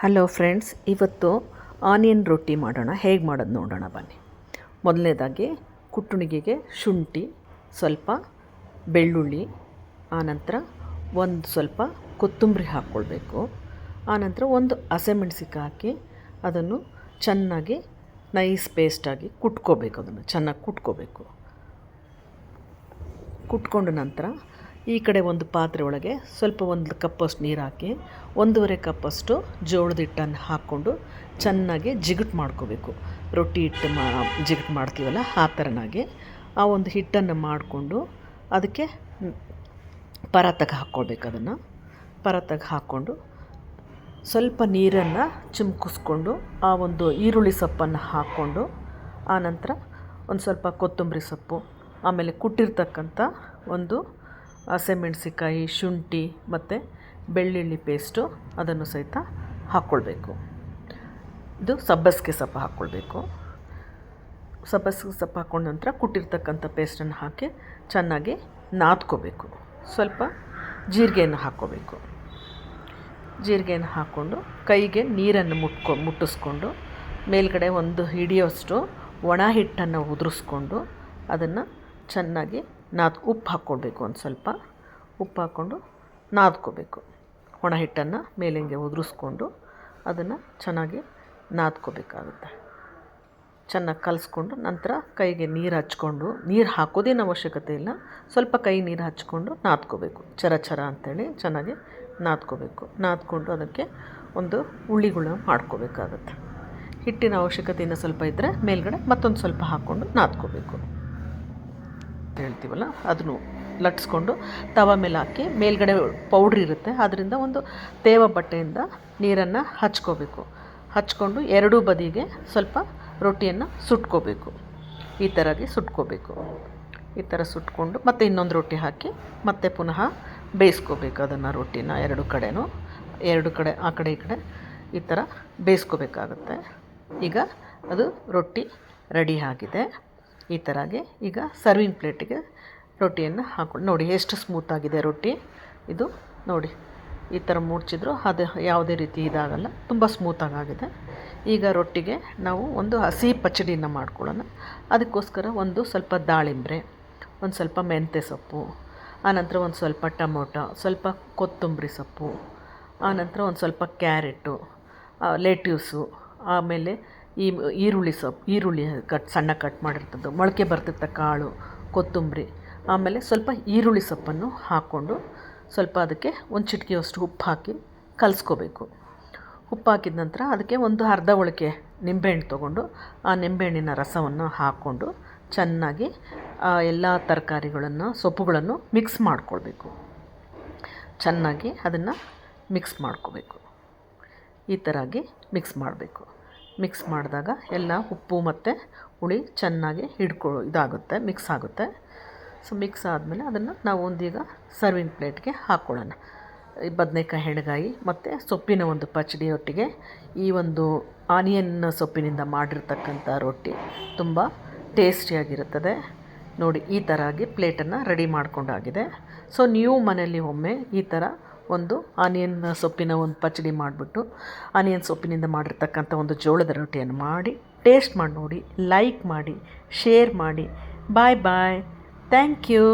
Hello friends, ಇವತ್ತು onion ರೊಟ್ಟಿ ಮಾಡೋಣ. ಹೇಗೆ ಮಾಡೋದು ನೋಡೋಣ ಬನ್ನಿ. ಮೊದಲನೇದಾಗಿ ಕುಟ್ಟುಣಿಗೆಗೆ ಶುಂಠಿ, ಸ್ವಲ್ಪ ಬೆಳ್ಳುಳ್ಳಿ, ಆನಂತರ ಒಂದು ಸ್ವಲ್ಪ ಕೊತ್ತಂಬರಿ ಹಾಕ್ಕೊಳ್ಬೇಕು. ಆನಂತರ ಒಂದು ಹಸಿಮೆಣ್ಸಿಕಾಯಿ ಹಾಕಿ ಅದನ್ನು ಚೆನ್ನಾಗಿ ನೈಸ್ ಪೇಸ್ಟಾಗಿ ಕುಟ್ಕೋಬೇಕು ಅದನ್ನು, ಚೆನ್ನಾಗಿ ಕುಟ್ಕೋಬೇಕು. ಕುಟ್ಕೊಂಡ ನಂತರ ಈ ಕಡೆ ಒಂದು ಪಾತ್ರೆ ಒಳಗೆ ಸ್ವಲ್ಪ ಒಂದು ಕಪ್ಪಷ್ಟು ನೀರು ಹಾಕಿ, ಒಂದೂವರೆ ಕಪ್ಪಷ್ಟು ಜೋಳದ ಹಿಟ್ಟನ್ನು ಹಾಕ್ಕೊಂಡು ಚೆನ್ನಾಗಿ ಜಿಗುಟ್ ಮಾಡ್ಕೋಬೇಕು. ರೊಟ್ಟಿ ಹಿಟ್ಟು ಮಾ, ಜಿಗುಟು ಮಾಡ್ತೀವಲ್ಲ, ಆ ಥರನಾಗಿ ಆ ಒಂದು ಹಿಟ್ಟನ್ನು ಮಾಡಿಕೊಂಡು ಅದಕ್ಕೆ ಪರಾತಕ್ಕೆ ಹಾಕ್ಕೊಳ್ಬೇಕು ಅದನ್ನು. ಪರಾತಕ್ಕೆ ಹಾಕ್ಕೊಂಡು ಸ್ವಲ್ಪ ನೀರನ್ನು ಚಿಮ್ಕಿಸ್ಕೊಂಡು ಆ ಒಂದು ಈರುಳ್ಳಿ ಸೊಪ್ಪನ್ನು ಹಾಕ್ಕೊಂಡು ಆನಂತರ ಒಂದು ಸ್ವಲ್ಪ ಕೊತ್ತಂಬರಿ ಸೊಪ್ಪು, ಆಮೇಲೆ ಕುಟ್ಟಿರ್ತಕ್ಕಂಥ ಒಂದು ಹಸಿಮೆಣ್ಸಿಕಾಯಿ ಶುಂಠಿ ಮತ್ತು ಬೆಳ್ಳುಳ್ಳಿ ಪೇಸ್ಟು ಅದನ್ನು ಸಹಿತ ಹಾಕ್ಕೊಳ್ಬೇಕು ಇದು ಸಬ್ಬಸಿಗೆ ಸೊಪ್ಪು ಹಾಕ್ಕೊಳ್ಬೇಕು ಸಬ್ಬಸಿಗೆ ಸೊಪ್ಪು ಹಾಕ್ಕೊಂಡ ನಂತರ ಕುಟ್ಟಿರ್ತಕ್ಕಂಥ ಪೇಸ್ಟನ್ನು ಹಾಕಿ ಚೆನ್ನಾಗಿ ನಾದ್ಕೋಬೇಕು. ಸ್ವಲ್ಪ ಜೀರಿಗೆಯನ್ನು ಹಾಕ್ಕೋಬೇಕು ಜೀರಿಗೆಯನ್ನು ಹಾಕ್ಕೊಂಡು ಕೈಗೆ ನೀರನ್ನು ಮುಟ್ಕೊ, ಮುಟ್ಟಿಸ್ಕೊಂಡು ಮೇಲ್ಗಡೆ ಒಂದು ಹಿಡಿಯೋಷ್ಟು ಒಣ ಹಿಟ್ಟನ್ನು ಉದುರಿಸ್ಕೊಂಡು ಅದನ್ನು ಚೆನ್ನಾಗಿ ನಾದ್ ಉಪ್ಪು ಹಾಕ್ಕೊಳ್ಬೇಕು ಒಂದು ಸ್ವಲ್ಪ. ಉಪ್ಪು ಹಾಕ್ಕೊಂಡು ನಾದ್ಕೋಬೇಕು. ಒಣ ಹಿಟ್ಟನ್ನು ಮೇಲಿಂಗೆ ಉದುರಿಸ್ಕೊಂಡು ಅದನ್ನು ಚೆನ್ನಾಗಿ ನಾದ್ಕೋಬೇಕಾಗುತ್ತೆ. ಚೆನ್ನಾಗಿ ಕಲಿಸ್ಕೊಂಡು ನಂತರ ಕೈಗೆ ನೀರು ಹಚ್ಕೊಂಡು, ನೀರು ಹಾಕೋದೇನು ಅವಶ್ಯಕತೆ ಇಲ್ಲ. ಸ್ವಲ್ಪ ಕೈ ನೀರು ಹಚ್ಕೊಂಡು ನಾದ್ಕೋಬೇಕು. ಚರ ಚರ ಅಂತೇಳಿ ಚೆನ್ನಾಗಿ ನಾದ್ಕೋಬೇಕು. ನಾದ್ಕೊಂಡು ಅದಕ್ಕೆ ಒಂದು ಉಳ್ಳಿಗಳು ಮಾಡ್ಕೋಬೇಕಾಗತ್ತೆ. ಹಿಟ್ಟಿನ ಅವಶ್ಯಕತೆ ಇನ್ನೂ ಸ್ವಲ್ಪ ಇದ್ದರೆ ಮೇಲ್ಗಡೆ ಮತ್ತೊಂದು ಸ್ವಲ್ಪ ಹಾಕ್ಕೊಂಡು ನಾದ್ಕೋಬೇಕು. ಹೇಳ್ತೀವಲ್ಲ, ಅದನ್ನು ಲಟ್ಸ್ಕೊಂಡು ತವ ಮೇಲೆ ಹಾಕಿ, ಮೇಲ್ಗಡೆ ಪೌಡ್ರ್ ಇರುತ್ತೆ. ಅದರಿಂದ ಒಂದು ತೇವ ಬಟ್ಟೆಯಿಂದ ನೀರನ್ನು ಹಚ್ಕೋಬೇಕು. ಹಚ್ಕೊಂಡು ಎರಡೂ ಬದಿಗೆ ಸ್ವಲ್ಪ ರೊಟ್ಟಿಯನ್ನು ಸುಟ್ಕೋಬೇಕು. ಈ ಥರಾಗಿ ಸುಟ್ಕೋಬೇಕು. ಈ ಥರ ಸುಟ್ಕೊಂಡು ಮತ್ತೆ ಇನ್ನೊಂದು ರೊಟ್ಟಿ ಹಾಕಿ ಮತ್ತೆ ಪುನಃ ಬೇಯಿಸ್ಕೋಬೇಕು ಅದನ್ನು ರೊಟ್ಟಿನ ಎರಡು ಕಡೆನೂ. ಎರಡು ಕಡೆ, ಆ ಕಡೆ, ಈ ಕಡೆ ಈ ಥರ ಬೇಯಿಸ್ಕೋಬೇಕಾಗುತ್ತೆ. ಈಗ ಅದು ರೊಟ್ಟಿ ರೆಡಿ ಆಗಿದೆ. ಈ ಥರಾಗಿ ಈಗ ಸರ್ವಿಂಗ್ ಪ್ಲೇಟಿಗೆ ರೊಟ್ಟಿಯನ್ನು ಹಾಕ್ಕೊಂಡು ನೋಡಿ ಎಷ್ಟು ಸ್ಮೂತಾಗಿದೆ ರೊಟ್ಟಿ. ಇದು ನೋಡಿ, ಈ ಥರ ಮುಡ್ಚಿದ್ರು ಅದು ಯಾವುದೇ ರೀತಿ ಇದಾಗಲ್ಲ, ತುಂಬ ಸ್ಮೂತಾಗಿ ಆಗಿದೆ. ಈಗ ರೊಟ್ಟಿಗೆ ನಾವು ಒಂದು ಹಸಿ ಪಚಡಿನ ಮಾಡ್ಕೊಳ್ಳೋಣ. ಅದಕ್ಕೋಸ್ಕರ ಒಂದು ಸ್ವಲ್ಪ ದಾಳಿಂಬ್ರೆ, ಒಂದು ಸ್ವಲ್ಪ ಮೆಂತ್ಯ ಸೊಪ್ಪು ಆನಂತರ ಒಂದು ಸ್ವಲ್ಪ ಟೊಮೊಟೊ, ಸ್ವಲ್ಪ ಕೊತ್ತಂಬರಿ ಸೊಪ್ಪು ಆನಂತರ ಒಂದು ಸ್ವಲ್ಪ ಕ್ಯಾರೆಟು ಲೆಟ್ಯೂಸು ಆಮೇಲೆ ಈ ಈರುಳ್ಳಿ ಸೊಪ್ಪು, ಈರುಳ್ಳಿ ಕಟ್, ಸಣ್ಣ ಕಟ್ ಮಾಡಿರ್ತದ್ದು. ಮೊಳಕೆ ಬರ್ತಿರ್ತ ಕಾಳು, ಕೊತ್ತಂಬರಿ. ಆಮೇಲೆ ಸ್ವಲ್ಪ ಈರುಳ್ಳಿ ಸೊಪ್ಪನ್ನು ಹಾಕ್ಕೊಂಡು ಸ್ವಲ್ಪ ಅದಕ್ಕೆ ಒಂದು ಚಿಟಿಕೆಯಷ್ಟು ಉಪ್ಪು ಹಾಕಿ ಕಲಿಸ್ಕೋಬೇಕು. ಉಪ್ಪು ಹಾಕಿದ ನಂತರ ಅದಕ್ಕೆ ಒಂದು ಅರ್ಧ ಒಳಕೆ ನಿಂಬೆಹಣ್ಣು ತೊಗೊಂಡು, ಆ ನಿಂಬೆಹಣ್ಣಿನ ರಸವನ್ನು ಹಾಕ್ಕೊಂಡು ಚೆನ್ನಾಗಿ ಎಲ್ಲ ತರಕಾರಿಗಳನ್ನು, ಸೊಪ್ಪುಗಳನ್ನು ಮಿಕ್ಸ್ ಮಾಡ್ಕೊಳ್ಬೇಕು. ಚೆನ್ನಾಗಿ ಅದನ್ನು ಮಿಕ್ಸ್ ಮಾಡ್ಕೋಬೇಕು. ಈ ಥರಾಗಿ ಮಿಕ್ಸ್ ಮಾಡಬೇಕು. ಮಿಕ್ಸ್ ಮಾಡಿದಾಗ ಎಲ್ಲ ಉಪ್ಪು ಮತ್ತು ಹುಳಿ ಚೆನ್ನಾಗಿ ಹಿಡ್ಕೊ, ಇದಾಗುತ್ತೆ, ಮಿಕ್ಸ್ ಆಗುತ್ತೆ. ಸೊ ಮಿಕ್ಸ್ ಆದಮೇಲೆ ಅದನ್ನು ನಾವು ಒಂದೀಗ ಸರ್ವಿಂಗ್ ಪ್ಲೇಟ್ಗೆ ಹಾಕ್ಕೊಳ್ಳೋಣ ಈ ಬದನೇಕಾಯಿ ಎಣ್ಗಾಯಿ ಮತ್ತು ಸೊಪ್ಪಿನ ಒಂದು ಪಚಡಿ ಒಟ್ಟಿಗೆ ಈ ಒಂದು ಆನಿಯನ್ ಸೊಪ್ಪಿನಿಂದ ಮಾಡಿರ್ತಕ್ಕಂಥ ರೊಟ್ಟಿ ತುಂಬ ಟೇಸ್ಟಿಯಾಗಿರುತ್ತದೆ ನೋಡಿ, ಈ ಥರ ಆಗಿ ಪ್ಲೇಟನ್ನು ರೆಡಿ ಮಾಡ್ಕೊಂಡಾಗಿದೆ. ಸೊ ನೀವು ಮನೆಯಲ್ಲಿ ಒಮ್ಮೆ ಈ ಥರ ಒಂದು ಆನಿಯನ್ ಸೊಪ್ಪಿನ ಒಂದು ಪಚಡಿ ಮಾಡಿಬಿಟ್ಟು ಆನಿಯನ್ ಸೊಪ್ಪಿನಿಂದ ಮಾಡಿರ್ತಕ್ಕಂಥ ಒಂದು ಜೋಳದ ರೊಟ್ಟಿಯನ್ನು ಮಾಡಿ ಟೇಸ್ಟ್ ಮಾಡಿ ನೋಡಿ ಲೈಕ್ ಮಾಡಿ ಶೇರ್ ಮಾಡಿ. ಬಾಯ್ ಬಾಯ್ ಥ್ಯಾಂಕ್ ಯು